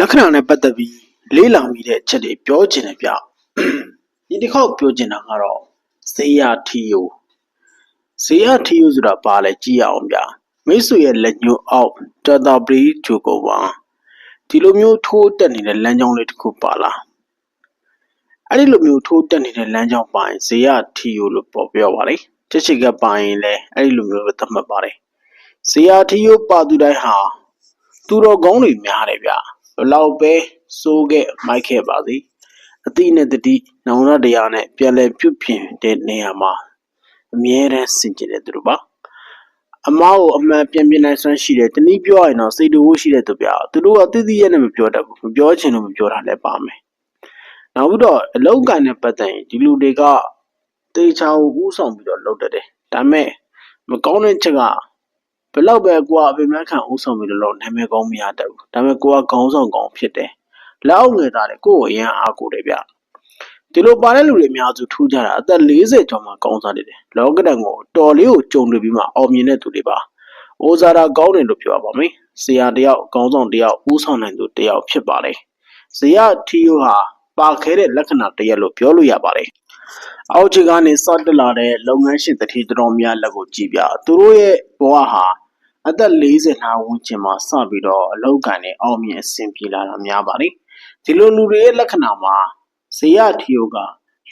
လက္ခဏာနဲ့ပတ်သက်ပြီးလေးလာမိတဲ့အချက်တွေပြောချင်တယ်ဗျဒီတစ်ခေါက်ပြောချင်တာကတော့ဇေယထီယိုဇေယထီယိုဆိုတာဘာလဲကြည့်ရအောင်ဗျမိတ်ဆွေရဲ့လက်ညှိုးအောက်တတာပရီဂျိုကိုပါဒီလိုမျိုးထိုးတက်နေတဲ့လမ်းကြောင်းလေးတစ်ခုပါလားအဲ့ဒီလိုမျိုးထိုးတက်နေတဲ့လမ်းကြောင်းပါရင်ဇေယထီယိုလို့ပေါ်ပြောပါလေချက်ချစ်ကပါရင်လည်းအဲ့ဒီလိုမျိုးပဲသတ်မှတ်ပါတယ်ဇေယထီယိုပါသူတိုင်းဟာသူတော်ကောင်းတွေများတယ်ဗျ ဘယ်လောက်ပဲစိုးခဲ့မိုက်ခဲ့ပါစေအတိနဲ့တတိနောင်ရတရားနဲ့ပြန်လဲပြုတ်ပြင်တဲ့နေရာမှာအမြဲတမ်းစင်ကြယ်တဲ့သူတို့ပါအမားကိုအမှန်ပြန်ပြင်နိုင်စွမ်းရှိတယ်တနည်းပြောရရင်တော့စိတ်တူဖို့ရှိတဲ့သူပြသူတို့ကတိတိရဲ့နဲ့မပြောတတ်ဘူးမပြောချင်လို့မပြောတာလည်းပါမယ်နောက်ပြီးတော့အလောက်ကန်နဲ့ပတ်သက်ရင်ဒီလူတွေကတေချာကိုဥဆောင်ပြီးတော့လုပ်တတ်တယ်ဒါပေမဲ့မကောင်းတဲ့ချက်က ဘယ်လောက်ပဲကိုကအပေမခံဥဆောင်ပြီးတော့နာမည်ကောင်းမရတတ်ဘူးဒါပေမဲ့ကိုကခေါင်းဆောင်ကောင်းဖြစ်တယ်လက်အောက်ငယ်သားလေကိုကိုအရင်အားကိုတယ်ဗျဒီလိုပါတဲ့လူတွေအများစုထူးကြတာအသက်40ကျော်မှကောင်းစားနေတယ်လောကဒဏ်ကိုတော်လေးကိုကြုံတွေ့ပြီးမှအောင်မြင်တဲ့သူတွေပါအိုဇာတာကောင်းတယ်လို့ပြောပါမယ်ဆရာတယောက်ကောင်းဆောင်တယောက်ဥဆောင်နိုင်သူတယောက်ဖြစ်ပါလေဇေယထီယိုဟာပါခဲတဲ့လက္ခဏာတစ်ရက်လို့ပြောလို့ရပါတယ် အောက်ခြေကနေစတက်လာတဲ့လုပ်ငန်းရှင်တတိတော်များလက်ကိုကြည့်ပြသူတို့ရဲ့ဘဝဟာအသက်40နာဝန်းကျင်မှာစပြီးတော့အလောက်ကန်နဲ့အောင်မြင်အဆင်ပြေလာတာများပါတယ်ဒီလိုလူတွေရဲ့လက္ခဏာမှာဇေယထီယိုက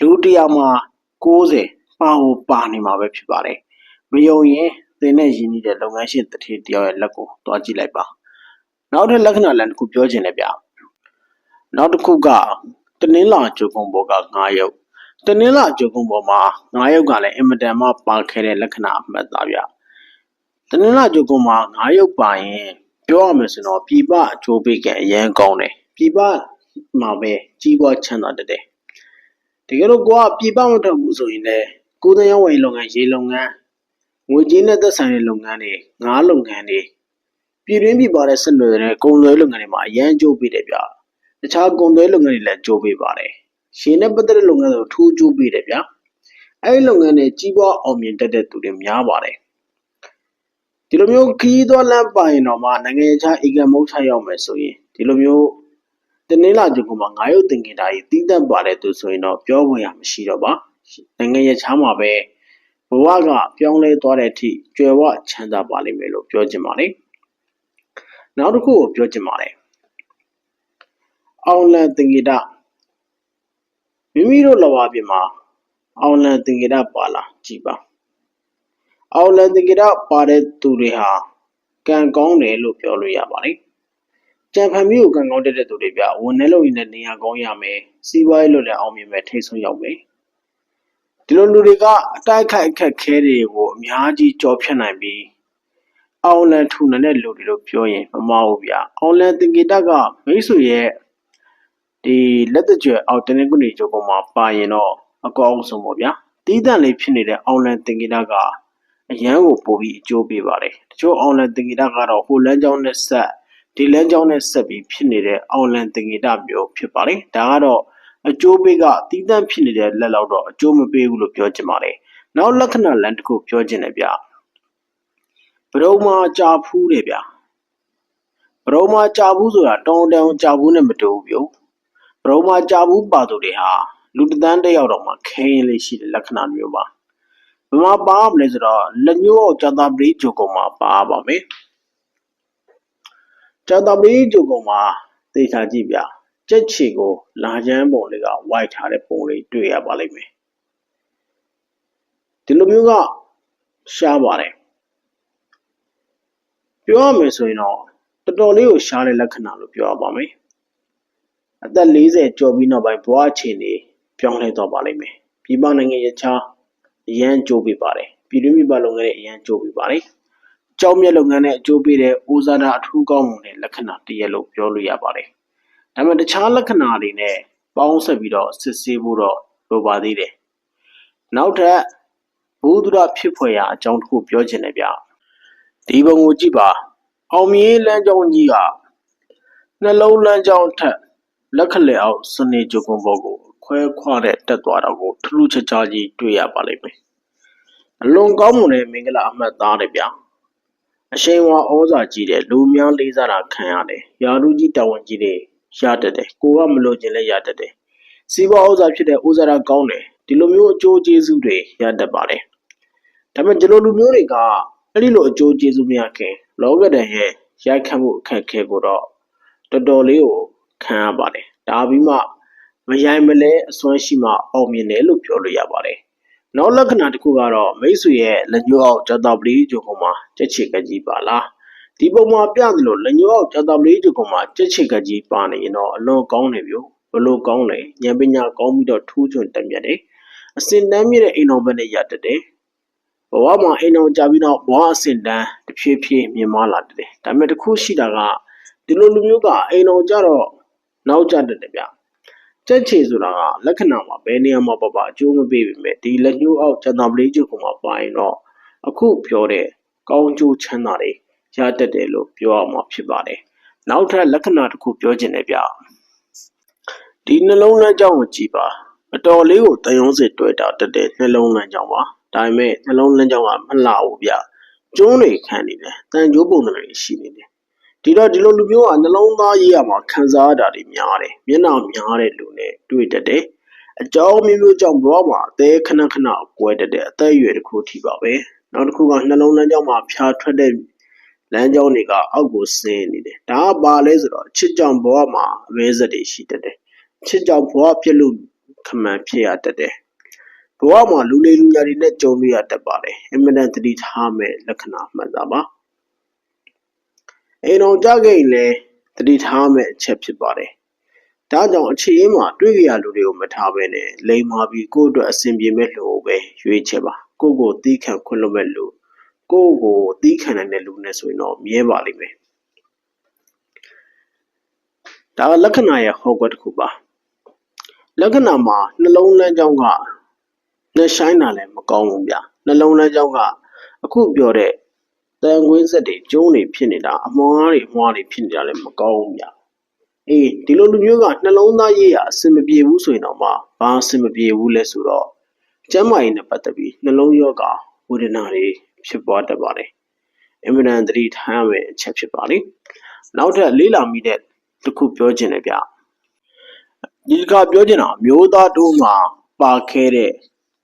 လူတစ်ယောက်မှာ60ပါဟိုပါနေမှာပဲဖြစ်ပါတယ်မယုံရင်သင်နဲ့ရင်းနှီးတဲ့လုပ်ငန်းရှင်တတိတယောက်ရဲ့လက်ကိုတွားကြည့်လိုက်ပါနောက်ထပ်လက္ခဏာလမ်းတစ်ခုပြောချင်တယ်ဗျနောက်တစ်ခုကတနင်္လာဂျိုကုံဘောက9ရုပ် တနင်္လာဂျိုကုံဘောမှာ9ရုပ်ကလည်းအင်မတန်မှပါခဲ့တဲ့လက္ခဏာအမှတ်သားဗျတနင်္လာဂျိုကုံမှာ9ရုပ်ပါရင်ပြောရမယ်ဆိုတော့ပြပအချိုးပေးကအရန်ကောင်းတယ်ပြပမှာပဲကြီးပွားချမ်းသာတတ်တယ်တကယ်လို့ကိုကပြပမထွက်ဘူးဆိုရင်လည်းကိုယ်တရောင်းဝယ်လုပ်ငန်းရေလုပ်ငန်းငွေကြေးနဲ့သက်ဆိုင်တဲ့လုပ်ငန်းတွေငါးလုပ်ငန်းတွေပြည်တွင်းပြည်ပတဲ့ဆက်နွယ်တဲ့ကုန်သွယ်လုပ်ငန်းတွေမှာအရန်ကြိုးပေးတယ်ဗျတခြားကုန်သွယ်လုပ်ငန်းတွေလည်းကြိုးပေးပါတယ် ရှင်နဲ့ပတ်သက်တဲ့လုပ်ငန်းတွေထိုးကြိုးပေးတယ်ဗျအဲ့ဒီလုပ်ငန်းတွေကြီးပွားအောင်မြင်တတ်တဲ့သူတွေများပါတယ်ဒီလိုမျိုးခီးသွားလမ်းပိုင်တော့မှနိုင်ငံခြားဧကမုတ်ချရောက်မယ်ဆိုရင်ဒီလိုမျိုးတနင်္လာကျုံကငါးရုပ်တင်ကြတာကြီးတီးတတ်ပါတဲ့သူဆိုရင်တော့ပြောဝင်ရမရှိတော့ပါနိုင်ငံရခြားမှာပဲဘဝကပြောင်းလဲသွားတဲ့အထိကြွယ်ဝချမ်းသာပါလိမ့်မယ်လို့ပြောချင်ပါတယ်နောက်တစ်ခုကိုပြောချင်ပါတယ်အောင်လန်တင်ကြတာ မိမိတို့လောဘပြင်မှာအောင်လန်တင်ကြတာပါလားကြည်ပါအောင်လန်တင်ကြတာပါတဲ့သူတွေဟာကံကောင်းတယ်လို့ပြောလို့ရပါတယ်ကြံဖန်မျိုးကိုကံကောင်းတဲ့သူတွေပြဝန်ထဲလို့ရင်းတဲ့နေရာကောင်းရမယ်စီးပွားရေးလို့လည်းအောင်မြင်မယ်ထိတ်ဆုံးရောက်မယ်ဒီလိုလူတွေကအတိုက်ခိုက်အခက်ခဲတွေကိုအများကြီးကြော်ဖြတ်နိုင်ပြီးအောင်လန်ထူနေတဲ့လူတွေလို့ပြောရင်မမဟုတ်ဗျအောင်လန်တင်ကေတကမိတ်ဆွေရဲ့ ဒီလက်တကြွအောက်တနင်္ဂနွေကျုပ်ပေါ်မှာပါရင်တော့အကောင်းဆုံးပေါ့ဗျာတီးတန့်လေးဖြစ်နေတဲ့အောင်လန်တင်ကေတကအရန်ကိုပို့ပြီးအကျိုးပေးပါတယ်တချို့အောင်လန်တင်ကေတကတော့ဟိုလန်းကြောင်းနဲ့ဆက်ဒီလမ်းကြောင်းနဲ့ဆက်ပြီးဖြစ်နေတဲ့အောင်လန်တင်ကေတမျိုးဖြစ်ပါလေဒါကတော့အကျိုးပေးကတီးတန့်ဖြစ်နေတဲ့လက်လောက်တော့အကျိုးမပေးဘူးလို့ပြောချင်ပါတယ်နောက်လက္ခဏာလမ်းတစ်ခုပြောချင်တယ်ဗျဘရုံမာကြာဖူးတယ်ဗျဘရုံမာကြာဘူးဆိုတာတောင်းတောင်းကြာဘူးနဲ့မတူဘူးဗျ ဘရုံမာကြာဘူးပါသူတွေဟာလူတန်းတစ်ယောက်တော့မှခဲရင်လေးရှိတဲ့လက္ခဏာမျိုးပါဘယ်မှာပါမလဲဆိုတော့လက်ညှိုးအောင်ကြာတာပရိဂျိုကုံမှာပါပါမယ်ကြာတာပရိဂျိုကုံမှာသေချာကြည့်ဗျကြက်ချီကို လာချမ်းပုံလေးကဝိုက်ထားတဲ့ပုံလေးတွေ့ရပါလိမ့်မယ်ဒီလိုမျိုးကရှားပါတယ်ပြောရမယ်ဆိုရင်တော့တော်တော်လေးကိုရှားတဲ့လက္ခဏာလို့ပြောရပါမယ် အသက်40ကျော်ပြီးနောက်ပိုင်းဘဝအခြေအနေပြောင်းလဲသွားပါလိမ့်မယ်ပြည်ပနိုင်ငံရခြားအရန်ကြိုးပေးပါတယ်ပြည်တွင်းပြည်ပလုပ်ငန်းတွေအရန်ကြိုးပေးပါတယ်ကြောင်းမြက်လုပ်ငန်းနဲ့အကျိုးပေးတဲ့ဦးစားတာအထူးကောင်းမှုနဲ့လက္ခဏာတရက်လို့ပြောလို့ရပါတယ်ဒါပေမဲ့တခြားလက္ခဏာတွေနဲ့ပေါင်းဆက်ပြီးတော့စစ်ဆေးဖို့တော့လိုပါသေးတယ်နောက်ထပ်ဘုဒ္ဓဖြစ်ဖွယ်ရာအကြောင်းတစ်ခုပြောချင်တယ်ဗျဒီပုံကိုကြည့်ပါအောင်မြင်လမ်းကြောင်းကြီးကနှလုံးလမ်းကြောင်းထက် လက်ခလက်အောက်စနေကြုံပေါ်ကိုခွဲခွာတဲ့တက်သွားတာကိုထူးထူးခြားခြားကြီးတွေ့ရပါလိမ့်မယ်အလွန်ကောင်းမွန်တဲ့မင်္ဂလာအမှတ်သားတယ်ဗျအရှိန်ဝါဩဇာကြီးတဲ့လူများလေးစားတာခံရတယ်ယာလူကြီးတာဝန်ကြီးတွေရတတ်တယ်ကိုကမလို့ခြင်းလည်းရတတ်တယ်စီးပွားဩဇာဖြစ်တဲ့ဩဇာတာကောင်းတယ်ဒီလိုမျိုးအကျိုးကျေးဇူးတွေရတတ်ပါတယ်ဒါပေမဲ့ဒီလိုလူမျိုးတွေကအဲ့ဒီလိုအကျိုးကျေးဇူးမရခင်လောကဓာတ်ရဲ့ရိုက်ခတ်မှုအခက်အခဲကိုတော့တော်တော်လေးကို ခံရပါတယ်ဒါပြီးမှမရိုင်မလဲအစွမ်းရှိမှအောင်မြင်တယ်လို့ပြောလို့ရပါတယ်နောက်လက္ခဏာတစ်ခုကတော့မိတ်ဆွေရဲ့လက်ညှိုးအောက်ဇာတာပတိဂျုံပေါ်မှာချက်ချေကကြီးပါလားဒီပုံမှာပြသလိုလက်ညှိုးအောက်ဇာတာပတိဂျုံပေါ်မှာချက်ချေကကြီးပါနေရင်တော့အလွန်ကောင်းနေပြီဘလို့ကောင်းလဲဉာဏ်ပညာကောင်းပြီးတော့ထူးချွန်တက်မြတ်တယ်အစင်တန်းမြင့်တဲ့အိမ်တော်ဘက်နဲ့ရတတ်တယ်ဘဝမှာအိမ်တော်ကြပြီးတော့ဘဝအစင်တန်းတစ်ဖြည်းဖြည်းမြင်မလာတတ်တယ်ဒါပေမဲ့တစ်ခုရှိတာကဒီလိုလူမျိုးကအိမ်တော်ကြတော့ နောက်ကျတတ်တယ်ဗျကြက်ချေဆိုတာကလက္ခဏာမှာဘယ်နေရာမှာပပအကျိုးမပေးပေမဲ့ဒီလက်ညှိုးအောက်ဇာတာပတိဂျုံပေါ်မှာပါရင်တော့အခုပြောတဲ့ကောင်းကျိုးချမ်းသာတွေရတတ်တယ်လို့ပြောရမှာဖြစ်ပါတယ်နောက်ထပ်လက္ခဏာတစ်ခုပြောချင်တယ်ဗျဒီနှလုံးလမ်းကြောင်းကိုကြည်ပါအတော်လေးကိုတယုံစစ်တွေ့တာတက်တဲ့နှလုံးလမ်းကြောင်းပါဒါပေမဲ့နှလုံးလမ်းကြောင်းကမလှဘူးဗျကျုံးတွေခံနေတယ်တန်ကြိုးပုံတွေရှိနေတယ် ဒီတော့ဒီလိုလူမျိုးကနှလုံးသားရေးရမှာခံစားရတာတွေများတယ်မျက်နှာများတဲ့လူနဲ့တွေ့တတ်တယ်အကြောင်းမျိုးမျိုးကြောင့်ဘဝမှာအသေးခဏခဏကွဲတတ်တဲ့အသက်အရွယ်တစ်ခုထိပါပဲနောက်တစ်ခုကနှလုံးလမ်းကြောင်းမှာဖြာထွက်တဲ့လမ်းကြောင်းတွေကအောက်ကိုဆင်းနေတယ်ဒါကပါလဲဆိုတော့ချစ်ကြောင်ဘဝမှာအမဲဆက်တွေရှိတတ်တယ်ချစ်ကြောင်ဘဝဖြစ်လို့ခမှန်ဖြစ်ရတတ်တယ်ဘဝမှာလူလေးလူညာတွေနဲ့ကြုံတွေ့ရတတ်ပါတယ်အင်မတန်တတိထားမဲ့လက္ခဏာမှန်တာပါ အိမ်တော်ကြခဲ့ရင်လည်းတတိထားမဲ့အချက်ဖြစ်ပါတယ်ဒါကြောင့်အခြေအင်းမှာတွေ့ကြရလူတွေကိုမထားဘဲနဲ့လိမ်မာပြီးကိုယ့်အတွက်အဆင်ပြေမဲ့လူကိုပဲရွေးချယ်ပါကိုယ့်ကိုသီးခံခွင့်လွှတ်မဲ့လူကိုယ့်ကိုသီးခံနိုင်တဲ့လူနဲ့ဆိုရင်တော့မြဲပါလိမ့်မယ်ဒါကလက္ခဏာရဲ့ဟောကွက်တစ်ခုပါလက္ခဏာမှာနှလုံးလမ်းကြောင်းကနှဆိုင်တာလည်းမကောင်းဘူးဗျနှလုံးလမ်းကြောင်းကအခုပြောတဲ့ တန်ခွင်းဆက်တွေကျုံးတွေဖြစ်နေတာအမွှားတွေအမွှားတွေဖြစ်နေတာလည်းမကောင်းဘူးဗျအေးဒီလိုလူမျိုးကနှလုံးသားရေးရအဆင်မပြေဘူးဆိုရင်တော့မှဘာအဆင်မပြေဘူးလဲဆိုတော့ကျန်းမာရေးနဲ့ပတ်သက်ပြီးနှလုံးရောဂါဝေဒနာတွေဖြစ်ပွားတတ်ပါတယ်အင်မတန်သတိထားရမယ့်အချက်ဖြစ်ပါလေနောက်ထပ်လေးလာမိတဲ့တစ်ခုပြောချင်တယ်ဗျဒီကပြောချင်တာမျိုးသားတို့မှာပါခဲ့တဲ့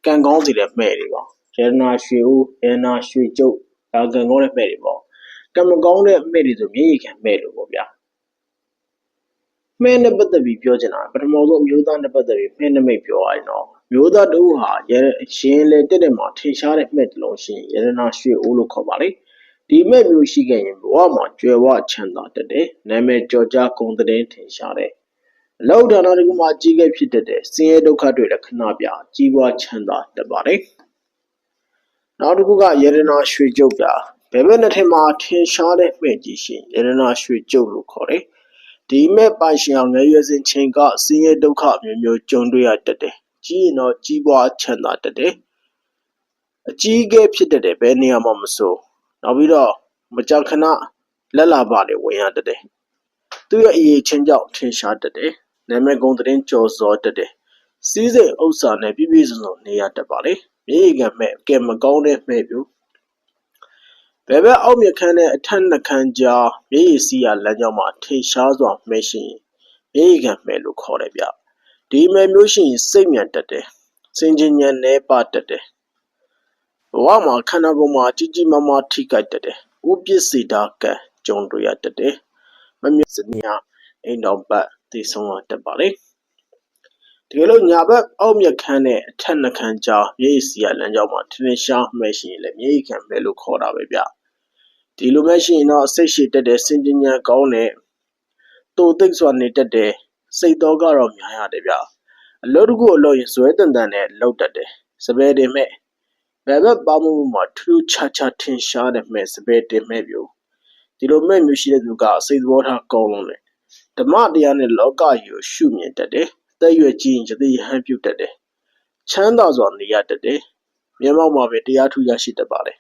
ကံကောင်းစီတဲ့မှဲ့တွေပေါ့ရတနာရွှေဦးရတနာရွှေကျုပ် ဒါကံကောင်းတဲ့မှဲ့တွေပေါ့ကံမကောင်းတဲ့မှဲ့တွေဆိုမျက်ရည်ခံမှဲ့လို့ပေါ့ဗျာမှဲ့နဲ့ပတ်သက်ပြီးပြောချင်တာပထမဆုံးမျိုးသားနဲ့ပတ်သက်ပြီးမှဲ့နမိတ်ပြောရရင်တော့မျိုးသားတို့ဟာရရင်လေတက်တဲ့မှာထင်ရှားတဲ့မှဲ့တစ်လုံးရှိရင်ရတနာရွှေဦးလို့ခေါ်ပါလေဒီမဲ့မျိုးရှိခဲ့ရင်ဘဝမှာကြွယ်ဝချမ်းသာတတ်တယ်နာမည်ကျော်ကြားဂုဏ်သတင်းထင်ရှားတယ်အလောက်ဒါနတကူမှာကြီးခဲ့ဖြစ်တတ်တယ်ဆင်းရဲဒုက္ခတွေလည်းခဏပြကြီးပွားချမ်းသာတတ်ပါတယ် နောက်တစ်ခုကယရနာရွှေကျုပ်ပြဘယ်ဘက်နှစ်ထင်မှာထင်ရှားတဲ့မှဲ့ကြီးရှင်ယရနာရွှေကျုပ်လို့ခေါ်တယ်ဒီမဲ့ပိုင်ရှင်အောင်ငယ်ရွယ်စဉ်ချိန်ကဆင်းရဲဒုက္ခမျိုးမျိုးကြုံတွေ့ရတတ်တယ်ကြီးရင်တော့ကြီးပွားချမ်းသာတတ်တယ်အကြီးအကဲဖြစ်တတ်တယ်ဘယ်နေရာမှာမဆိုနောက်ပြီးတော့မကြာခဏလက်လာပါလေဝင်ရတတ်တယ်သူ့ရဲ့အရေးချင်းကြောင့်ထင်ရှားတတ်တယ်နာမည်ကုံသတင်းကြော်စောတတ်တယ်စီးစိမ်ဥစ္စာနဲ့ပြည့်ပြည့်စုံစုံနေရတတ်ပါလေ မြေကံမဲ့ကဲမကောင်းတဲ့မဲ့ပြူဘယ်ဘက်အောက်မြခန်းနဲ့အထက်နှခမ်းကြားမြေရည်စီရလမ်းကြောင်းမှာထင်ရှားစွာမဲ့ရှင်မြေကံမဲ့လို့ခေါ်တယ်ဗျဒီမဲ့မျိုးရှင်စိတ်မြန်တတ်တယ်စင်ကျင်ဉဏ်နဲ့ပါတတ်တယ်ဘဝမှာခန္ဓာကိုယ်မှာကြီးကြီးမားမားထိခိုက်တတ်တယ်ဥပစ္စေတာကံကြုံတွေ့ရတတ်တယ်မမြတ်စနီယာအိမ်တော်ပတ်သိဆုံးရတတ်ပါလေ တကယ်လို့ညာဘက်အောက်မြက်ခန်းနဲ့အထက်နှခမ်းကြားမြေစီရလမ်းကြောင်းမှာထင်းရှားမဲ့ရှိရင်လည်းမြေခံပဲလို့ခေါ်တာပဲဗျဒီလိုမဲ့ရှိရင်တော့စိတ်ရှိတက်တဲ့စင်ကြင်ညာကောင်းတဲ့တူသိပ်စွာနေတတ်တဲ့စိတ်တော်ကတော့များရတယ်ဗျအလုပ်တကူအလုပ်ရင်ဇွဲတန်တန်နဲ့လောက်တတ်တယ်စပယ်တင်မဲ့ဘယ်ဘက်ပါမှုမှာထူးခြားခြားထင်ရှားတဲ့မဲ့စပယ်တင်မဲ့မျိုးဒီလိုမဲ့မျိုးရှိတဲ့သူကစိတ်သဘောထားကောင်းလုံးတယ်ဓမ္မတရားနဲ့လောကကြီးကိုရှုမြင်တတ်တယ်။ သက်ရွယ်ကြီးရင်ယသိယဟန်ပြုတတ်တယ်။ချမ်းသာစွာနေရတတ်တယ်။မျက်မှောက်မှာပဲတရားထူးရရှိတတ်ပါတယ်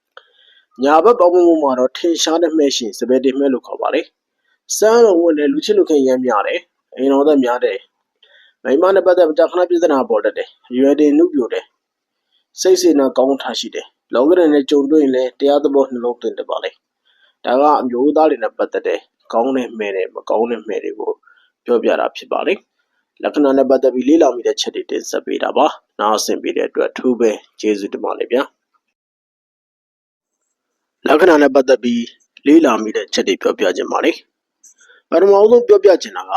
။ညာဘက်ပေါင်းမှုမှာတော့ထင်ရှားတဲ့မဲ့ရှင်စပယ်တင်မဲ့လို့ခေါ်ပါလေ။စမ်းလုံးဝင်တယ်လူချစ်လူခင်ရမ်းများတယ်။အိမ်တော်သက်များတယ်။မိမနဲ့ပတ်သက်ကြခဏပြဿနာပေါ်တတ်တယ်။ရွယ်တင်နှုတ်ပြတယ်။စိတ်စေနာကောင်းထားရှိတယ်လောကရန်နဲ့ကြုံတွေ့ရင်လည်းတရားသဘောနှလုံးသွင်းတတ်ပါလေဒါကအမျိုးသားတွေနဲ့ပတ်သက်တဲ့ကောင်းတဲ့မဲ့တဲ့မကောင်းတဲ့မဲ့တွေကိုပြောပြတာဖြစ်ပါလေ လက္ခဏာနဲ့ပတ်သက်ပြီးလေ့လာမိတဲ့ချက်တွေတင်ဆက်ပေးတာပါနားအဆင်ပေးတဲ့အတွက်အထူးပဲကျေးဇူးတင်ပါတယ်ဗျာလက္ခဏာနဲ့ပတ်သက်ပြီးလေ့လာမိတဲ့ချက်တွေပြောပြခြင်းပါလေပထမဆုံးပြောပြချင်တာက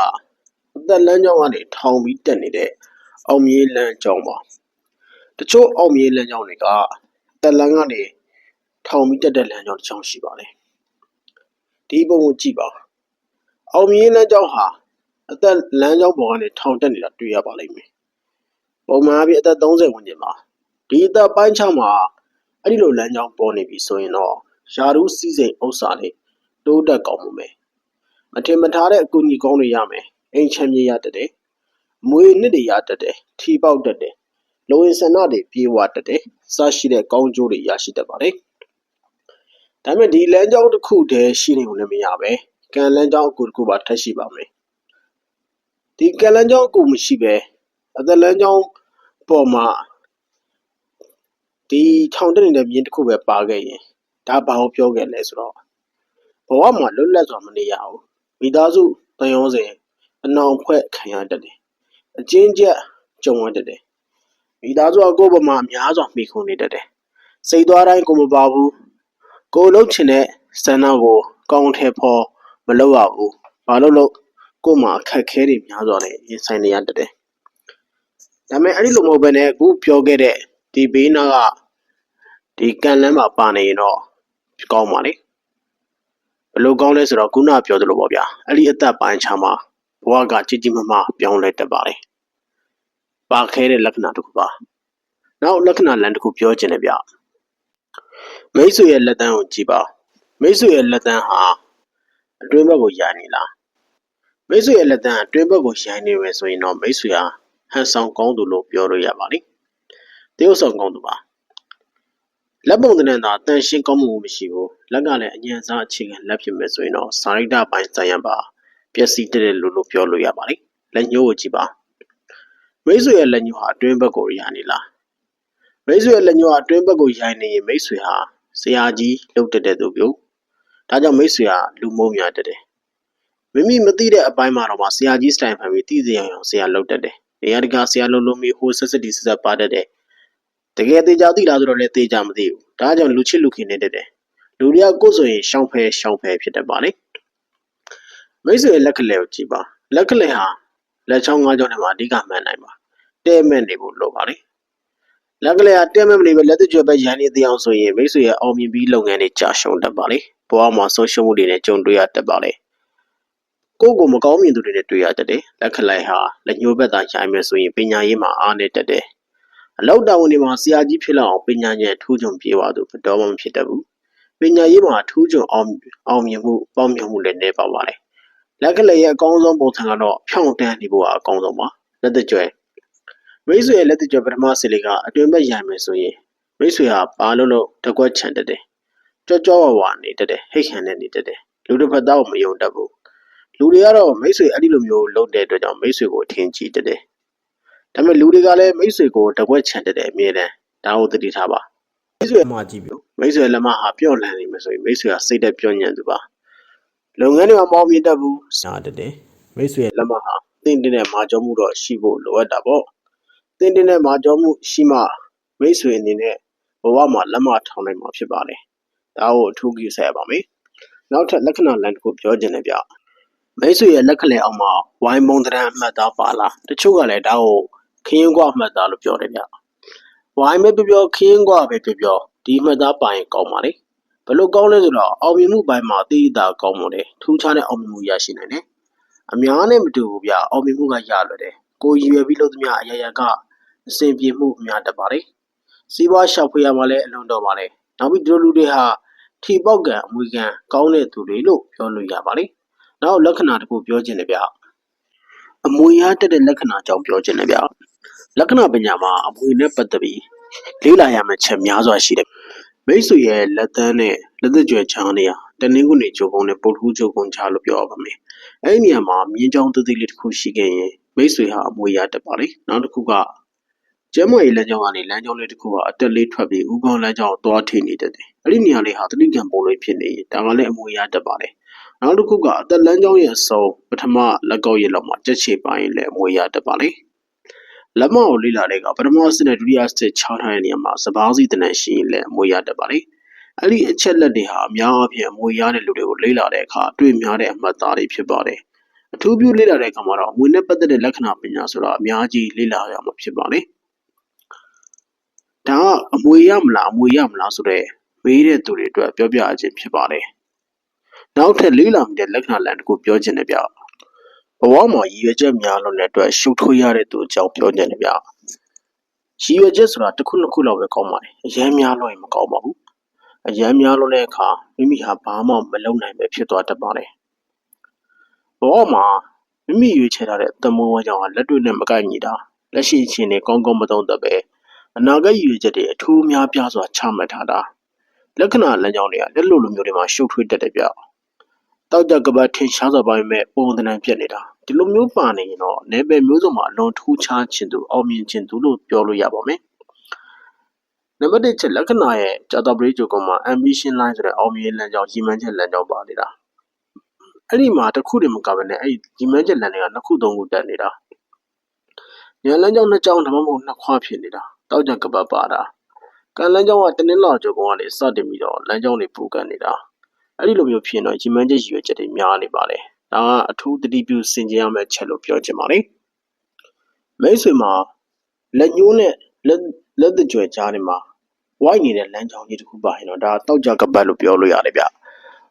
အသက်လမ်းကြောင်းကနေထောင်ပြီးတက်နေတဲ့အောင်မြေလမ်းကြောင်းပါတချို့အောင်မြေလမ်းကြောင်းတွေကတက်လမ်းကနေထောင်ပြီးတက်တဲ့လမ်းကြောင်းတစ်ချောင်းရှိပါတယ်ဒီပုံကိုကြည့်ပါအောင်မြေလမ်းကြောင်းဟာ အသက်လမ်းကြောင်းပေါ်ကနေထောင်တက်နေတာတွေ့ရပါလိမ့်မယ်ပုံမှန်အပြည့်အသက်30ဝန်းကျင်ပါဒီအသက်ပိုင်းခြားမှာအဲ့ဒီလိုလမ်းကြောင်းပေါ်နေပြီဆိုရင်တော့ယာရုစီးစိမ်ဥစ္စာနဲ့တိုးတက်ကောင်းမှုမယ်မထင်မထားတဲ့အကူအညီကောင်းတွေရမယ်အိမ်ချမ်းမြေရတတ်တယ်မွေနှစ်တွေရတတ်တယ်ထီပေါက်တတ်တယ်လိုဝင်ဆန္ဒတွေပြေဝတတ်တယ်စရှိတဲ့ကောင်းကျိုးတွေရရှိတတ်ပါတယ်ဒါပေမဲ့ဒီလမ်းကြောင်းတစ်ခုတည်းရှိနေုံနဲ့မရပဲကံလမ်းကြောင်းအကူတစ်ခုပါထပ်ရှိပါမယ် ဒီကံလမ်းကြောင်းအကူမရှိပဲအသက်လမ်းကြောင်းပေါ်မှာဒီထောင်တက်နေတဲ့မြင်းတစ်ခုပဲပါခဲ့ရင်ဒါဘာကိုပြောခဲ့လဲဆိုတော့ဘဝမှာလွတ်လပ်စွာမနေရဘူးမိသားစုတန်ရုံးစဉ်အနောင်ဖွဲ့ခံရတတ်တယ်အချင်းကျက်ကြုံရတတ်တယ်မိသားစုကကိုယ့်ဘဝမှာအများစွာမိခုန်နေတတ်တယ်စိတ်သွားတိုင်းကိုမပါဘူးကိုယ်လုံးချင်တဲ့စံနာကိုကောင်းထဲဖို့မလုပ်ရဘူးဘာလို့လို့ ကိုယ်မှာအခက်ခဲတွေများစွာနဲ့ရင်ဆိုင်နေရတတ်တယ်ဒါပေမဲ့အဲ့ဒီလိုမဟုတ်ဘဲနဲ့အခုပြောခဲ့တဲ့ဒီဘေးနာကဒီကန်လန်းမှာပါနေရင်တော့ကောင်းပါလေဘယ်လိုကောင်းလဲဆိုတော့ခုနပြောသလိုပေါ့ဗျာအဲ့ဒီအသက်ပိုင်းခြားမှာဘဝကကြီးကြီးမားမားပြောင်းလဲတတ်ပါလေပါခဲတဲ့လက္ခဏာတစ်ခုပါနောက်လက္ခဏာလမ်းတစ်ခုပြောချင်တယ်ဗျမိတ်ဆွေရဲ့လက်တန်းကိုကြည့်ပါမိတ်ဆွေရဲ့လက်တန်းဟာအတွင်းဘက်ကိုယာနေလား မိတ်ဆွေရဲ့လက်တန်းအတွင်းဘက်ကိုယာနေရယ်ဆိုရင်တော့မိတ်ဆွေဟာဟန်ဆောင်ကောင်းသူလို့ပြောလို့ရပါလိမ့်တရုပ်ဆောင်ကောင်းသူပါလက်ပုံတနန်သာတန်ရှင်းကောင်းမှုမရှိဘူးလက်ကလည်းအញ្ញံစားအခြေခံလက်ဖြစ်မဲ့ဆိုရင်တော့စာရိတ္တပိုင်းဇာယံပါပျက်စီးတဲ့လို့လို့ပြောလို့ရပါလိမ့်လက်ညှိုးကိုကြည့်ပါမိတ်ဆွေရဲ့လက်ညှိုးဟာအတွင်းဘက်ကိုယာနေလားမိတ်ဆွေရဲ့လက်ညှိုးဟာအတွင်းဘက်ကိုရိုင်နေရင်မိတ်ဆွေဟာဆရာကြီးလှုပ်တက်တဲ့သူမျိုးဒါကြောင့်မိတ်ဆွေဟာလူမိုးများတတ်တယ် မိမိမသိတဲ့အပိုင်းမှာတော့မှဆရာကြီးစတိုင်ဖန်ပြီးတည်တည်အောင်ဆရာလှုပ်တက်တယ်နေရာတကာဆရာလုံးလုံးမီဟိုဆက်ဆက်ဒီဆက်ဆက်ပါတတ်တယ်တကယ်သေးကြသိလားဆိုတော့လည်းသေးကြမသိဘူးဒါကြောင့်လူချစ်လူခင်နေတတ်တယ်လူတွေကကိုယ်ဆိုရင်ရှောင်းဖဲရှောင်းဖဲဖြစ်တတ်ပါလေမိတ်ဆွေလက်ကလေးကိုကြည့်ပါလက်ကလေးဟာလက်ချောင်းငါးချောင်းထဲမှာအဓိကမှန်နိုင်ပါတဲမဲ့နေဖို့လိုပါလေလက်ကလေးကတဲမဲ့မနေပဲလက်တကြွပဲရန်နေသေးအောင်ဆိုရင်မိတ်ဆွေရဲ့အောင်မြင်ပြီးလုပ်ငန်းတွေကြာရှုံးတတ်ပါလေဘဝမှာဆုံးရှုံးမှုတွေနဲ့ကြုံတွေ့ရတတ်ပါလေ ကိုယ့်ကိုမကောင်းမြင်သူတွေနဲ့တွေ့ရတတ်တယ်လက်ခလိုက်ဟာလက်ညှိုးဘက်သာရိုင်းမယ်ဆိုရင်ပညာရေးမှာအားနည်းတတ်တယ်အလောက်တောင်တွေမှာဆရာကြီးဖြစ်လောက်အောင်ပညာဉာဏ်ထူးချွန်ပြေဝသူဘယ်တော့မှမဖြစ်တတ်ဘူးပညာရေးမှာထူးချွန်အောင်အောင်မြင်မှုပေါင်းမြင်မှုလည်းနည်းပါပါလေလက်ကလေးရဲ့အကောင်းဆုံးပုံစံကတော့ဖြောင့်တန်းနေဖို့ကအကောင်းဆုံးပါလက်တကြွယ်မိတ်ဆွေရဲ့လက်တကြွယ်ပထမစီလေးကအတွင်ဘက်ရိုင်မယ်ဆိုရင်မိတ်ဆွေဟာဘာလို့လို့တကွက်ချန်တတ်တယ်ကြောကြောဝါဝါနေတတ်တယ်ဟိတ်ခံနေနေတတ်တယ်လူတစ်ဖက်သားကိုမယုံတတ်ဘူး လူတွေကတော့မိတ်ဆွေအဲ့ဒီလိုမျိုးလုပ်တဲ့အတွက်ကြောင့်မိတ်ဆွေကိုအထင်ကြီးတတ်တယ်ဒါပေမဲ့လူတွေကလည်းမိတ်ဆွေကိုတကွက်ချန်တတ်တယ်အမြဲတမ်းဒါကိုသတိထားပါမိတ်ဆွေမှာကြည့်ပြီးမိတ်ဆွေလက်မဟာပြော့လန့်နေမယ်ဆိုရင်မိတ်ဆွေကစိတ်သက်ပြောညံ့သူပါလုပ်ငန်းတွေမှာမောင်းမြင်တတ်ဘူးနားတတ်တယ်မိတ်ဆွေလက်မဟာတင်းတင်းနဲ့မာကြောမှုတော့ရှိဖို့လိုအပ်တာပေါ့တင်းတင်းနဲ့မာကြောမှုရှိမှမိတ်ဆွေအနေနဲ့ဘဝမှာလက်မထောင်နိုင်မှာဖြစ်ပါလေဒါကိုအထူးကြည့်ဆက်ရပါမယ်နောက်ထပ်လက္ခဏာလမ်းတစ်ခုပြောခြင်းနဲ့ဗျ မိတ်ဆွေရဲ့လက်ခလဲအောင်မှာဝိုင်းမုံတရံအမှတ်သားပါလားတချို့ကလည်းဒါကိုခင်းကွာအမှတ်သားလို့ပြောတယ်ဗျဝိုင်းပဲပြောပြောခင်းကွာပဲပြောပြောဒီအမှတ်သားပါရင်ကောင်းပါလေဘယ်လိုကောင်းလဲဆိုတော့အောင်မြင်မှုပိုင်းမှာသိတာကောင်းမလို့ထူးခြားတဲ့အောင်မြင်မှုရရှိနိုင်တယ်အများနဲ့မတူဘူးဗျအောင်မြင်မှုကရလွယ်တယ်ကိုရည်ရွယ်ပြီးလို့သမျှအရာရာကအစဉ်ပြေမှုအများတတ်ပါလေစီးပွားရှောက်ဖွေရမှာလည်းအလွန်တော်ပါလေနောက်ပြီးဒီလိုလူတွေဟာထီပေါက်ကံအမွေကံကောင်းတဲ့သူတွေလို့ပြောလို့ရပါလေ နောက်လက္ခဏာတစ်ခုပြောခြင်းတယ်ဗျအမွေရတက်တဲ့လက္ခဏာကြောင့်ပြောခြင်းတယ်ဗျလက္ခဏာပညာမှာအမွေနဲ့ပတ်သက်ပြီးလေ့လာရမယ့်ချက်များစွာရှိတယ်မိတ်ဆွေရဲ့လက်သန်းနဲ့လက်သက်ကြွယ်ချောင်းနေရတနင်္ဂနွေဂျိုကုန်းနဲ့ပုတ်ထူးဂျိုကုန်းချလို့ပြောရပါမယ်အဲ့ဒီနေရာမှာမြင်းချောင်းသေးသေးလေးတစ်ခုရှိခဲ့ရင်မိတ်ဆွေဟာအမွေရတက်ပါလေနောက်တစ်ခုကကျမ်းမာရေးလမ်းကြောင်းကနေလမ်းကြောင်းလေးတစ်ခုဟာအတက်လေးထွက်ပြီးဥကောင်းလမ်းကြောင်းကိုသွားထိနေတတ်တယ်။အဲ့ဒီနေရာလေးဟာသတိကံပုံလေးဖြစ်နေဒါကလည်းအမွေရတတ်ပါတယ်။ နောက်တစ်ခုကအသက်လမ်းကြောင်းရဲ့အစုံပထမလက်ကောက်ရလောက်မှာကြက်ချေပိုင်းလည်းအမွေရတတ်ပါလေ။လက်မောက်ကိုလေ့လာတဲ့ကပထမစစ်နဲ့ဒုတိယစစ်ချောင်းထားတဲ့နေရာမှာစပါးစီတနန်ရှိရင်လည်းအမွေရတတ်ပါလေ။အဲ့ဒီအချက်လက်တွေဟာအများအားဖြင့်အမွေရတဲ့လူတွေကိုလေ့လာတဲ့အခါတွေ့များတဲ့အမှတ်သားတွေဖြစ်ပါတယ်။အထူးပြုလေ့လာတဲ့အခါမှာတော့အမွေနဲ့ပတ်သက်တဲ့လက္ခဏာပညာဆိုတာအများကြီးလေ့လာရမှာဖြစ်ပါလေ။ဒါကအမွေရမလားအမွေရမလားဆိုတော့မေးတဲ့သူတွေအတွက်ပြောပြခြင်းဖြစ်ပါတယ်။ နောက်ထပ်လေးလာမိတဲ့လက္ခဏာလမ်းတစ်ခုပြောခြင်းနဲ့ဗျ။ဘဝမှာရည်ရွယ်ချက်များလုံးတဲ့အတွက်ရှုပ်ထွေးရတဲ့သူအကြောင်းပြောခြင်းနဲ့ဗျ။ရည်ရွယ်ချက်ဆိုတာတစ်ခုနှစ်ခုလောက်ပဲကောင်းပါတယ်။အရင်များလို့ရင်မကောင်းပါဘူး။အရင်များလို့တဲ့အခါမိမိဟာဘာမှမလုပ်နိုင်ပဲဖြစ်သွားတတ်ပါတယ်။ဘဝမှာမိမိရွေးချယ်ထားတဲ့တမိုးဝါကြောင့်လက်တွေ့နဲ့မကိုက်ညီတာလက်ရှိအခြေအနေကောင်းကောင်းမသုံးသက်ပဲအနာဂတ်ရည်ရွယ်ချက်တွေအထူးများပြားစွာချမှတ်ထားတာလက္ခဏာလမ်းကြောင်းတွေကလက်လိုလိုမျိုးတွေမှာရှုပ်ထွေးတတ်တယ်ဗျ တောက်ကြကပတ်ထင်ရှားစွာပိုင်းမဲ့ပုံသဏ္ဍာန်ပြက်နေတာဒီလိုမျိုးပါနေရင်တော့내ဘယ်မျိုးစုံမှာအလွန်ထူးခြားခြင်းသူအောင်မြင်ခြင်းသူလို့ပြောလို့ရပါမယ်နံပါတ်1ချက်လက္ခဏာရဲ့ဂျာတာပရိဂျိုကမှာ ambition line ဆိုတဲ့အောင်မြင်လမ်းကြောင်းကြီးမှန်းချက်လမ်းကြောင်းပါနေတာအဲ့ဒီမှာတစ်ခုတည်းမကဘဲနဲ့အဲ့ဒီကြီးမှန်းချက်လမ်းတွေကနှစ်ခုသုံးခုတက်နေတာဉာဏ်လမ်းကြောင်းနှစ်ကြောင်းဒါမှမဟုတ်နှစ်ခွာဖြစ်နေတာတောက်ကြကပတ်ပါတာကံလမ်းကြောင်းကတနင်္လာကျော်ကောင်ကနေစတင်ပြီးတော့လမ်းကြောင်းတွေပူကန်နေတာ အဲ့ဒီလိုမျိုးဖြစ်ရင်တော့ကြီးမှန်းချက်ရည်ရွယ်ချက်တွေများနေပါလေဒါကအထူးတတိပြုစင်ကြင်ရမယ့်ချက်လို့ပြောချင်ပါလေမိတ်ဆွေမှာလက်ညှိုးနဲ့လက်လက်တကြွယ်ကြားနေမှာဝိုက်နေတဲ့လမ်းကြောင်းကြီးတစ်ခုပါရင်တော့ဒါတောက်ကြကပတ်လို့ပြောလို့ရတယ်ဗျ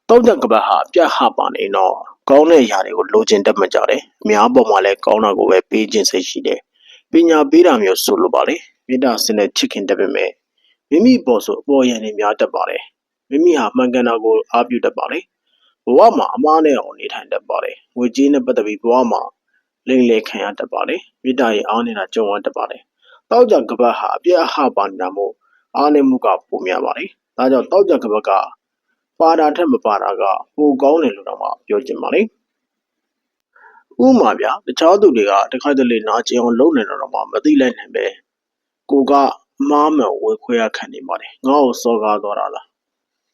တောက်ကြကပတ်ဟာအပြတ်ဟပါနေတော့ကောင်းတဲ့ຢာတွေကိုလိုချင်တတ်မှကြတယ်အများပေါ်မှာလည်းကောင်းတာကိုပဲပေးခြင်းစိတ်ရှိတယ်ပညာပေးတာမျိုးဆိုလိုပါလေမေတ္တာစနစ်ချစ်ခင်တတ်ပေမဲ့မိမိပေါ်ဆိုအပေါ်ရန်နေများတတ်ပါတယ် မိမိဟာမှန်ကန်တာကိုအားပြုတတ်ပါတယ်ဘဝမှာအမားနဲ့အောင်နေထိုင်တတ်ပါတယ်ငွေကြေးနဲ့ပတ်သက်ပြီးဘဝမှာလိမ်လည်ခံရတတ်ပါတယ်မေတ္တာရဲ့အားနေတာကြုံရတတ်ပါတယ်တောက်ကြကပတ်ဟာအပြည့်အဟပါနေတာမို့အားနည်းမှုကပိုများပါတယ်ဒါကြောင့်တောက်ကြကပတ်ကပါတာထက်မပါတာကပိုကောင်းတယ်လို့တော့မှပြောချင်ပါလေဥမာဗျာတခြားသူတွေကတခါတလေနာကျင်အောင်လုပ်နေတော့မှမသိလိုက်နိုင်ပဲကိုကမားမှန်ဝေခွဲရခံနေပါတယ်ငါ့ကိုစော်ကားသွားတာလား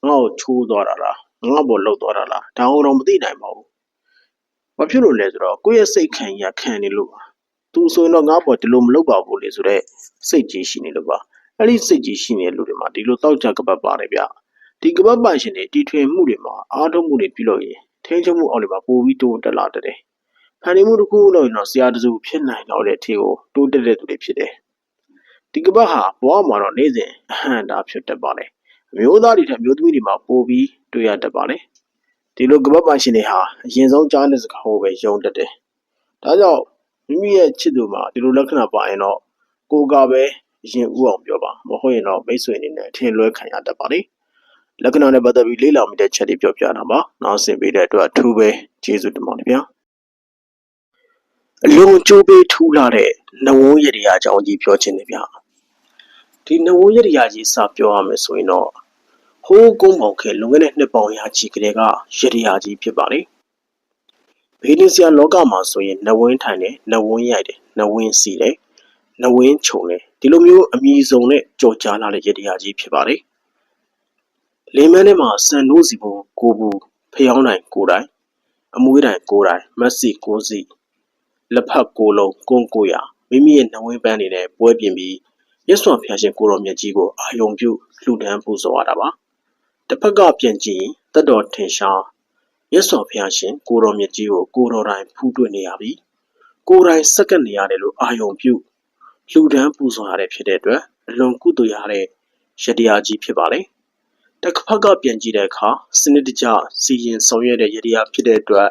ငါ့ကိုချိုးသွားတာလားငါ့ဘောလှုပ်သွားတာလားဒါအောင်တော့မသိနိုင်ပါဘူးဘာဖြစ်လို့လဲဆိုတော့ကိုယ့်ရဲ့စိတ်ခံရခံနေလို့ပါသူဆိုရင်တော့ငါ့ဘောဒီလိုမလုပ်ပါဘူးလေဆိုတော့စိတ်ကြီးရှိနေလို့ပါအဲ့ဒီစိတ်ကြီးရှိနေတဲ့လူတွေမှာဒီလိုတောက်ကြကပတ်ပါတယ်ဗျဒီကပတ်ပိုင်ရှင်တွေတီထွင်မှုတွေမှာအားထုတ်မှုတွေပြုလုပ်ရင်ထိန်းချုပ်မှုအောက်တွေမှာပိုပြီးတိုးတက်လာတယ်ဖန်တီးမှုတစ်ခုလို့ရင်တော့ဆရာတစုဖြစ်နိုင်တော့တဲ့အထီကိုတိုးတက်တဲ့သူတွေဖြစ်တယ်ဒီကပတ်ဟာဘဝမှာတော့နေ့စဉ်အဟံတာဖြစ်တတ်ပါလေ အမျိုးသားတွေထက်မျိုးသမီးတွေမှာပိုပြီးတွေ့ရတတ်ပါလေဒီလိုကပတ်ပိုင်ရှင်တွေဟာအရင်ဆုံးကြားတဲ့စကားကိုပဲယုံတတ်တယ်ဒါကြောင့်မိမိရဲ့ချစ်သူမှာဒီလိုလက္ခဏာပါရင်တော့ကိုကပဲရင်ဥအောင်ပြောပါမဟုတ်ရင်တော့မိတ်ဆွေအနေနဲ့ထင်လွဲခံရတတ်ပါလေလက္ခဏာနဲ့ပတ်သက်ပြီးလေ့လာမိတဲ့ချက်တွေပြောပြတာပါနောက်ဆင်ပေးတဲ့အတွက်အထူးပဲကျေးဇူးတင်ပါတယ်ဗျာအလွန်ကြိုးပေးထူလာတဲ့နဝုံးရတရားအကြောင်းကြီးပြောခြင်းတယ်ဗျ ဒီနဝုံးရတရားကြီးစပြောရမယ်ဆိုရင်တော့ဟိုးကုန်းပေါင်ခဲလွန်ခဲ့တဲ့နှစ်ပေါင်ရာချီကလေးကရတရားကြီးဖြစ်ပါလေဘေးဒင်းစရာလောကမှာဆိုရင်နဝင်းထိုင်တယ်နဝင်းရိုက်တယ်နဝင်းစီတယ်နဝင်းခြုံတယ်ဒီလိုမျိုးအမည်စုံနဲ့ကြော်ကြားလာတဲ့ရတရားကြီးဖြစ်ပါလေလေမန်းထဲမှာစံနိုးစီဖို့ကိုဘူးဖျောင်းတိုင်းကိုတိုင်းအမွေးတိုင်းကိုတိုင်းမက်ဆီကိုစီလက်ဖက်ကိုလုံးကွန်းကိုရမိမိရဲ့နှဝင်းပန်းနေနဲ့ပွဲပြင်ပြီး ရစ်စွာဖျားရှင်ကိုတော်မြတ်ကြီးကိုအာယုံပြုလှူဒန်းပူဇော်ရတာပါတစ်ဖက်ကပြန်ကြည့်တက်တော်ထင်ရှားရစ်စွာဖျားရှင်ကိုတော်မြတ်ကြီးကိုကိုတော်တိုင်းဖူးတွေ့နေရပြီကိုယ်တိုင်စက္ကန့်နေရတယ်လို့အာယုံပြုလှူဒန်းပူဇော်ရတဲ့ဖြစ်တဲ့အတွက်အလွန်ကုသိုလ်ရတဲ့ရတရားကြီးဖြစ်ပါလေတစ်ဖက်ကပြန်ကြည့်တဲ့အခါစနစ်တကျစီရင်ဆောင်ရွက်တဲ့ရတရားဖြစ်တဲ့အတွက်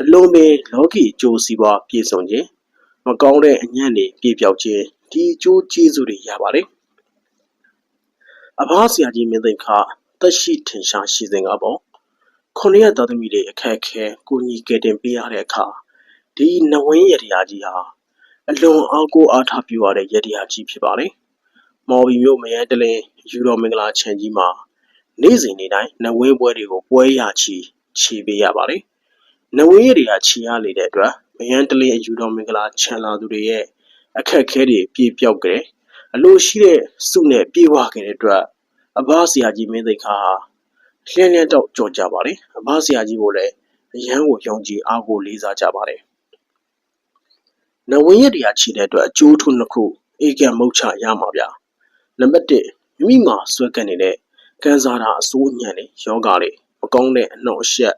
အလုံးပင်လောကီအကျိုးစီးပွားပြည့်စုံခြင်းမကောင်းတဲ့အညံ့တွေပြည့်ပြောက်ခြင်း ဒီအကျိုးကျေးဇူးတွေရပါတယ်အဘဆရာကြီးမင်းသိန်းခတက်ရှိထင်ရှားရှိစဉ်ကပေါ့ခုနှစ်ရက်သားသမီးတွေအခက်ခဲကိုညီကဲတင်ပေးရတဲ့အခါဒီနဝင်းရတရားကြီးဟာအလွန်အားကိုးအားထားပြုရတဲ့ရတရားကြီးဖြစ်ပါတယ်မော်ဘီမျိုးမယန်းတလင်းယူတော်မင်္ဂလာခြံကြီးမှာနေ့စဉ်နေ့တိုင်းနဝင်းပွဲတွေကိုပွဲရချီခြေပေးရပါတယ်နဝင်းရတွေကခြေရလေတဲ့အတွက်မယန်းတလင်းအယူတော်မင်္ဂလာခြံလာသူတွေရဲ့ အခက်ခဲတွေပြေပြောက်ကြတယ်အလိုရှိတဲ့စုနဲ့ပြေးဝခဲ့တဲ့အတွက်အဘဆရာကြီးမင်းသိက္ခာဟာလျှင်းလျှင်းတော့ကြော်ကြပါလေအဘဆရာကြီးကိုလည်းအရန်ကိုယုံကြည်အားကိုလေးစားကြပါတယ်နဝင်းရက်တရားချီတဲ့အတွက်အကျိုးထုနှစ်ခုအေကံမုတ်ချရမှာဗျာနံပါတ်1မိမိမှာဆွဲကပ်နေတဲ့ကန်စာတာအစိုးညံ့လေယောဂလေမကောင်းတဲ့အနှောက်အယှက်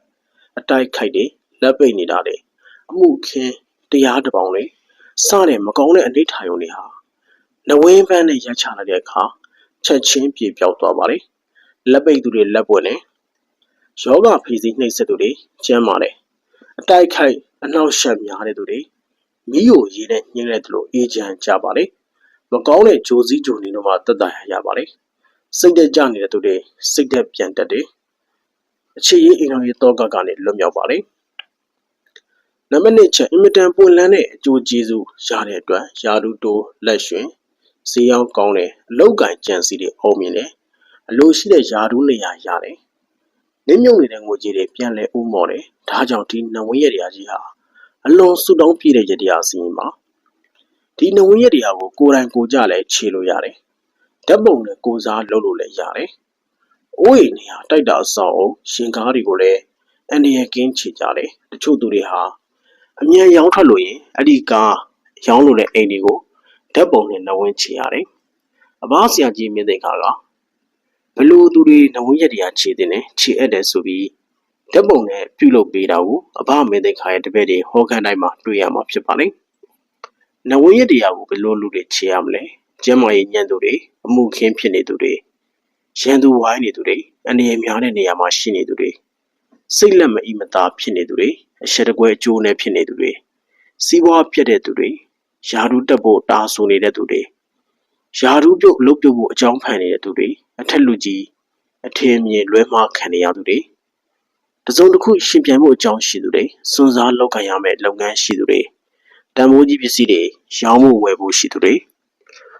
အတိုက်ခိုက်တွေလက်ပိတ်နေတာလေအမှုခင်းတရားတစ်ပေါင်းလေ စတဲ့မကောင်းတဲ့အနိဋ္ဌာယုံတွေဟာနဝင်းပန်းနဲ့ရချလိုက်တဲ့အခါချက်ချင်းပြေပြောက်သွားပါလေလက်ပိတ်သူတွေလက်ပွင့်နေယောဂဖီစီနှိပ်စက်သူတွေကျမ်းပါတယ်အတိုက်ခိုက်အနှောက်အယှက်များတဲ့သူတွေမိယိုရေးနဲ့ညှင်းတဲ့သူလိုအေးချမ်းကြပါလေမကောင်းတဲ့ဂျိုစည်းဂျိုနေတို့မှတက်တာရပါလေစိတ်တက်ကြနေတဲ့သူတွေစိတ်တက်ပြန်တက်တယ်အခြေရေးအိမ်တော်ရေးတောကကနေလွတ်မြောက်ပါလေ နံပါတ်1ချက်အင်မတန်ပွင့်လန်းတဲ့အကျိုးကျေးဇူးရတဲ့အတွက်ယာရုတိုးလက်ရွှင်ဈေးရောက်ကောင်းတယ်အလောက်ကင်ကြံစီတွေအောင်မြင်တယ်အလိုရှိတဲ့ယာရုနေရာရတယ်နင်းမြုပ်နေတဲ့ငွေကြေးတွေပြန်လဲဥမော်တယ်ဒါကြောင့်ဒီနဝင်းရတရားကြီးဟာအလွန်ဆူတောင်းပြည့်တဲ့ရတရားစီရင်ပါဒီနဝင်းရတရားကိုကိုယ်တိုင်ကိုယ်ကြလဲခြေလို့ရတယ်ဓာတ်ပုံနဲ့ကိုစားလုပ်လို့လည်းရတယ်။အိုးအိမ်နေဟာတိုက်တာအဆောင်အောင်ရှင်ကားတွေကိုလည်းအန်ဒီရကင်းချကြတယ်။တချို့သူတွေဟာ အမြန်ရောင်းထွက်လို့ရင်အဲ့ဒီကားရောင်းလို့တဲ့အိမ်တွေကိုဓာတ်ပုံနဲ့နဝင်းချရတယ်။အဘဆရာကြီးမြင့်တဲ့ခါကဘလို့သူတွေနဝင်းရက်တရားခြေတင်တယ်ခြေအပ်တယ်ဆိုပြီးဓာတ်ပုံနဲ့ပြုလုပ်ပေးတာကိုအဘမင်းတဲ့ခါရဲ့တပည့်တွေဟောခန်းတိုင်းမှာတွေ့ရမှာဖြစ်ပါလိမ့်။နဝင်းရက်တရားကိုဘလို့လူတွေခြေရမလဲ။ကျမ်းမာရေးညံ့သူတွေအမှုခင်းဖြစ်နေသူတွေရန်သူဝိုင်းနေသူတွေအနေရများတဲ့နေရာမှာရှိနေသူတွေစိတ်လက်မအီမသာဖြစ်နေသူတွေ အရှက်တကွဲအကျိုးနဲ့ဖြစ်နေသူတွေစီးပွားပြတ်တဲ့သူတွေယာရုတက်ဖို့တာဆူနေတဲ့သူတွေယာရုပြုတ်အလုပ်ပြုတ်ဖို့အကြောင်းဖန်နေတဲ့သူတွေအထက်လူကြီးအထင်မြင်လွဲမှားခံနေရသူတွေတစုံတစ်ခုရှင်ပြိုင်မှုအကြောင်းရှိသူတွေစွန့်စားလောက်ခံရမယ့်လုပ်ငန်းရှိသူတွေတန်မိုးကြီးပစ္စည်းတွေရောင်းဖို့ဝယ်ဖို့ရှိသူတွေ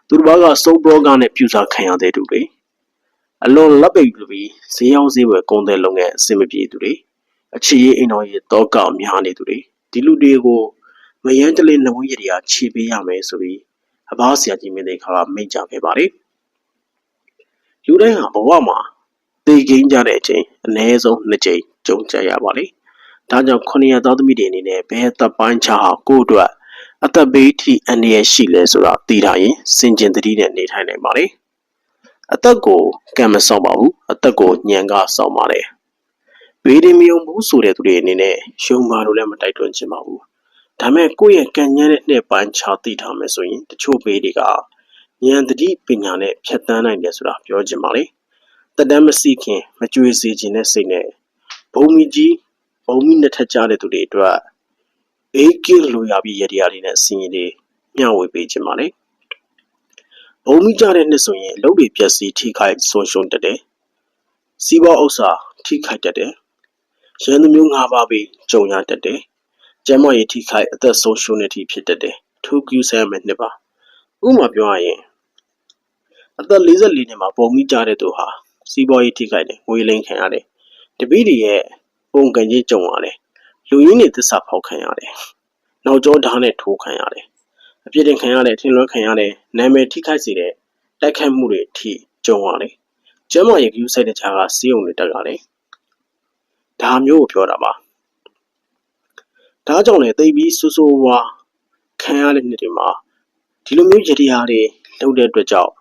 သူတစ်ပါးကစုံဘလောဂနဲ့ပြူစာခံရတဲ့သူတွေအလွန်လက်ပိတ်ပြီးဈေးရောက်ဈေးဝယ်ကုန်တဲ့လုပ်ငန်းအဆင်မပြေသူတွေ အခြေရေးအိမ်တော်ရေးတောကောက်များနေသူတွေဒီလူတွေကိုမယန်းတလေးနှဝင်းရည်ရာခြေပေးရမယ်ဆိုပြီးအဘဆရာကြီးမင်းတဲ့ခါကမိန့်ကြခဲ့ပါတယ်လူတိုင်းဟာဘဝမှာသိကိန်းကြတဲ့အချိန်အ ਨੇ ဆုံးနှစ်ကြိမ်ကြုံကြရပါလေဒါကြောင့်ခொနရသောသမီးတွေအနေနဲ့ဘယ်သက်ပိုင်းချဟာကိုယ့်အတွက်အသက်ဘေးထိအန္တရာယ်ရှိလဲဆိုတာသိထားရင်စင်ကျင်သတိနဲ့နေထိုင်နိုင်ပါလေအသက်ကိုကံမဆောင်ပါဘူးအသက်ကိုညံကဆောင်ပါလေ ဘေးဒီမယုံဘူးဆိုတဲ့သူတွေအနေနဲ့ရှုံပါလို့လည်းမတိုက်တွန်းချင်ပါဘူးဒါမဲ့ကိုယ့်ရဲ့ကံဉာဏ်နဲ့နှစ်ပိုင်းခြားသိထားမယ်ဆိုရင်တချို့ဘေးတွေကဉာဏ်တတိပညာနဲ့ဖြတ်တန်းနိုင်တယ်ဆိုတာပြောချင်ပါလေတတမ်းမစီခင်မကြွေစေခြင်းနဲ့စိတ်နဲ့ဘုံမီကြီးဘုံမီနှစ်ထက်ကြတဲ့သူတွေအတွက်အေးကင်းလိုရပြီးရတရားတွေနဲ့အစီရင်တွေမျှဝေပေးခြင်းပါလေဘုံမိကြတဲ့နှစ်ဆိုရင်အလုပ်တွေပြက်စီးထိခိုက်ဆုံးရှုံးတတ်တယ်စီးပွားဥစ္စာထိခိုက်တတ်တယ် ရန်သူမျိုး၅ပါးပြီးကြုံရတတ်တယ်ကျန်းမာရေးထိခိုက်အသက်ဆုံးရှုံးတဲ့အထိဖြစ်တတ်တယ်ထူးကူးဆဲမယ်နှစ်ပါဥပမာပြောရရင်အသက်44နှစ်မှာပုံမိကြတဲ့သူဟာစီးပွားရေးထိခိုက်တယ်ငွေလိမ်ခံရတယ်တပည့်တွေရဲ့ပုံကံကြီးကြုံရတယ်လူရင်းတွေသစ္စာဖောက်ခံရတယ်။နောက်ကျောဓာတ်နဲ့ထိုးခံရတယ်။အပြစ်တင်ခံရတယ်ထင်လွဲခံရတယ်နာမည်ထိခိုက်စေတဲ့တိုက်ခိုက်မှုတွေအထိကြုံရတယ်။ကျမ်းမာရေးကူးဆိုင်တဲ့ခြားကစီးုံတွေတက်ရတယ်။ ဒါမျိုးကိုပြောတာပါ။ဒါကြောင့်လေသိပြီးဆူဆူဝါခံရတဲ့နှစ်တွေမှာဒီလိုမျိုးရတရားတွေလုပ်တဲ့အတွက်ကြောင့်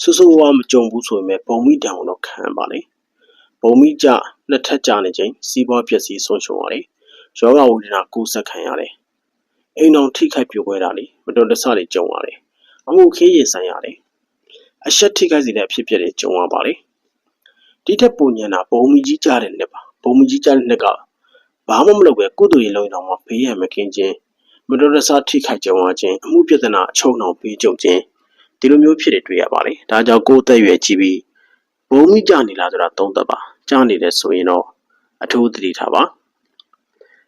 ဆူဆူဝါမကြုံဘူးဆိုပေမဲ့ပုံမိတံတော့ခံပါလေ။ပုံမိကြနှစ်ထပ်ကြနေချိန်စီးပွားပျက်စီးဆုံးရှုံးရတယ်ယောဂဝေဒနာကိုယ်ဆက်ခံရတယ်။အိမ်အောင်ထိခိုက်ပြိုကွဲတာလေမတော်တဆတွေကြုံရတယ်။အမှုခေးရင်ဆိုင်ရတယ်။အဆက်ထိခိုက်စေတဲ့အဖြစ်အပျက်တွေကြုံရပါလေ။ဒီထက်ပုံညံတာဘုံမီကြီးကြတဲ့နှစ်ပါ။ ဘုံမီကြီးကြတဲ့နှစ်ကဘာမှမလုပ်ပဲကုသိုလ်ရေးလုံးတော်မှာဘေးရန်မကင်းခြင်းမတော်တဆထိခိုက်ကြုံရခြင်းအမှုပြဿနာအချုံနှောင်ပေးကြုံခြင်းဒီလိုမျိုးဖြစ်တွေတွေ့ရပါလေ။ဒါကြောင့်ကိုယ်သက်ရွယ်ကြည့်ပြီးဘုံမီကြနေလားဆိုတာသုံးသပ်ပါ။ကြနေတယ်ဆိုရင်တော့အထူးသတိထားပါ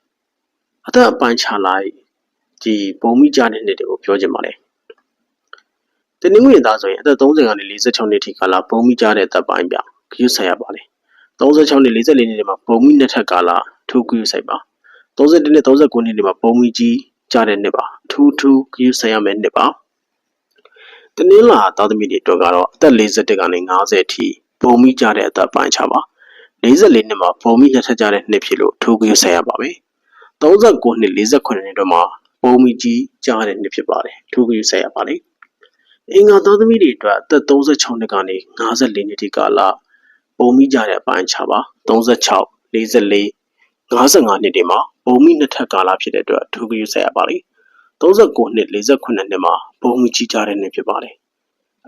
။အသက်အပိုင်းခြားလိုက်ဒီဘုံမိကြတဲ့နှစ်တွေကိုပြောချင်ပါတယ်။တနင်္ဂနွေသားဆိုရင်အသက်30ကနေ46နှစ်ထိကာလဘုံမိကြတဲ့အသက်ပိုင်းပြဂရုစိုက်ရပါလေ။ 36နှစ်44နှစ်တွေမှာဘုံမိနှစ်ထက်ကာလထူးဂရုစိုက်ပါ။31နှစ်39နှစ်တွေမှာဘုံမိကြီးကြတဲ့နှစ်ပါ။ထူးထူးဂရုစိုက်ရမယ့်နှစ်ပါတနင်္လာသားသမီးတွေအတွက်ကတော့အသက်41ကနေ50အထိပုံမိကြတဲ့အသက်ပိုင်းခြားပါ44နှစ်မှာပုံမိနှစ်ထက်ကြတဲ့နှစ်ဖြစ်လို့ထိုးကြဆက်ရပါမယ်39နှစ်48နှစ်တို့မှာပုံမိကြီးကြားတဲ့နှစ်ဖြစ်ပါတယ်ထိုးကြဆက်ရပါလိမ့်အင်္ဂါသားသမီးတွေအတွက်အသက်36နှစ်ကနေ54နှစ်ထိကာလ ပုံမိကြတဲ့အပိုင်းခြားပါ36 44 55နှစ်တွေမှာပုံမိနှစ်ထက်ကာလဖြစ်တဲ့အတွက်ထိုးကြဆက်ရပါလိမ့်39နှစ်48နှစ်မှာပုံမိကြီးကြတဲ့နှစ်ဖြစ်ပါတယ်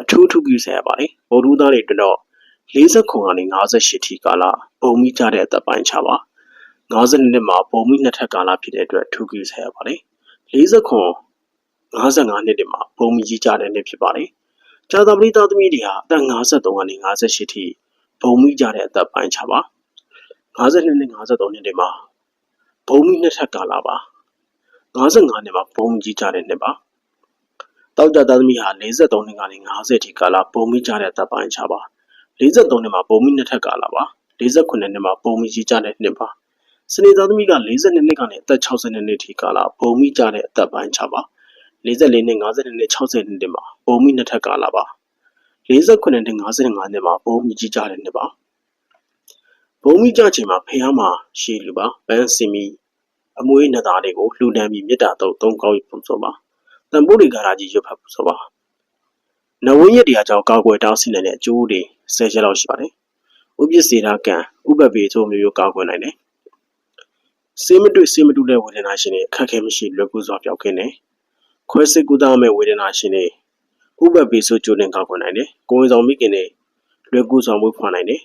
အထူးထူးကြဆက်ရပါတယ်ဗောဓူသားတွေအတွက်တော့40ခုကနေ58ထိကာလပုံမိကြတဲ့အသက်ပိုင်းခြားပါ50နှစ်မှာပုံမိနှစ်ထက်ကာလဖြစ်တဲ့အတွက်ထူးကြဆက်ရပါတယ်40ခု55နှစ်တွေမှာပုံမိကြီးကြတဲ့နှစ်ဖြစ်ပါတယ်ကြာသပတေးသားသမီးတွေဟာအသက်53ကနေ58ထိ ပုံမိကြတဲ့အသက်ပိုင်းခြားပါ52နှစ်53နှစ်တွေမှာပုံမိနှစ်ထက်ကာလပါ55နှစ်မှာပုံမိကြီးကြတဲ့နှစ်ပါတောက်ကြသားသမီးဟာ53နှစ်ကနေ50ထိကာလပုံမိကြတဲ့တပ်ပိုင်းခြားပါ53နှစ်မှာပုံမိနှစ်ထက်ကာလပါ48နှစ်မှာပုံမိကြီးကြတဲ့နှစ်ပါစနေသားသမီးက42နှစ်ကနေအသက်60နှစ်ထိကာလပုံမိကြတဲ့အသက်ပိုင်းခြားပါ44နှစ်52နှစ်60နှစ်မှာပုံမိနှစ်ထက်ကာလပါ 49နှစ်55နှစ်မှာပုံမိကြီးကြတဲ့နှစ်ပါပုံမိကြချိန်မှာဖះမှာရှေးလူပါပန်းစင်မီအမွေးနှစ်သားတွေကိုလှူဒန်းပြီးမေတ္တာတော့သုံးကောင်းပုံစောပါတန်ဖိုးတွေကရာကြီးရွတ်ဖတ်ပုံစောပါနဝင်းရတရားကြောင့်ကောက်ွယ်တောင်းစီနိုင်တဲ့အကျိုးတွေဆယ်ချက်လောက်ရှိပါတယ်ဥပ္ပစေရာကံဥပ္ပပေချိုမျိုးမျိုးကောက်ွယ်နိုင်တယ်စေးမတွေ့စေးမတူတဲ့ဝေဒနာရှင်တွေအခက်ခဲမရှိလွယ်ကူစွာပျောက်ကင်းတယ်ခွဲစိတ်ကူးသားမဲ့ဝေဒနာရှင်တွေ ဥပ္ပပေဆိုကြိုးတင်ကောက်ွယ်နိုင်တယ်ကိုယ်ဝင်ဆောင်မိခင်တွေလွယ်ကူစွာမွေးဖွားနိုင်တယ်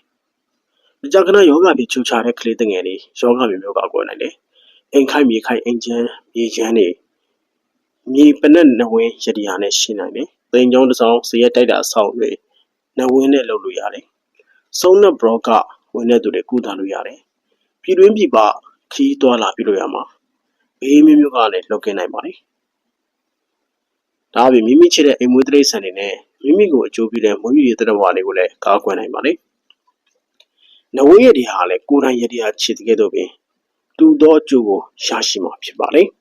မကြာခဏယောဂပြီးချူချတဲ့ကလေးတငယ်တွေယောဂမျိုးမျိုးကောက်ွယ်နိုင်တယ်အိမ်ခိုက်မြေခိုက်အိမ်ချမ်းမြေချမ်းတွေမြေပနက်နဝင်းရတရားနဲ့ရှင်းနိုင်တယ်။တိမ်ကြောင်းတစ်စောင်းဇရက်တိုက်တာအဆောင်တွေနဝင်းနဲ့လုပ်လို့ရတယ်။ဆုံးနဘရော့ကဝင်တဲ့သူတွေကုသလို့ရတယ်။ပြည်တွင်းပြည်ပခီးသွားလာပြုလို့ရမှာဘေးမျိုးမျိုးကလည်းလွတ်ကင်းနိုင်ပါလေ။ ဒါအပြင်မိမိချစ်တဲ့အိမ်မွေးတိရစ္ဆာန်တွေနဲ့မိမိကိုအကျိုးပြုတဲ့မွေးမြူရေးတရဝါတွေကိုလည်းကာကွယ်နိုင်ပါလေ။နဝင်းရတရားလည်းကိုယ်တိုင်ရတရားချစ်တဲ့ကဲ့သို့ပင်တူသောအကျိုးကိုရရှိမှာဖြစ်ပါလေ။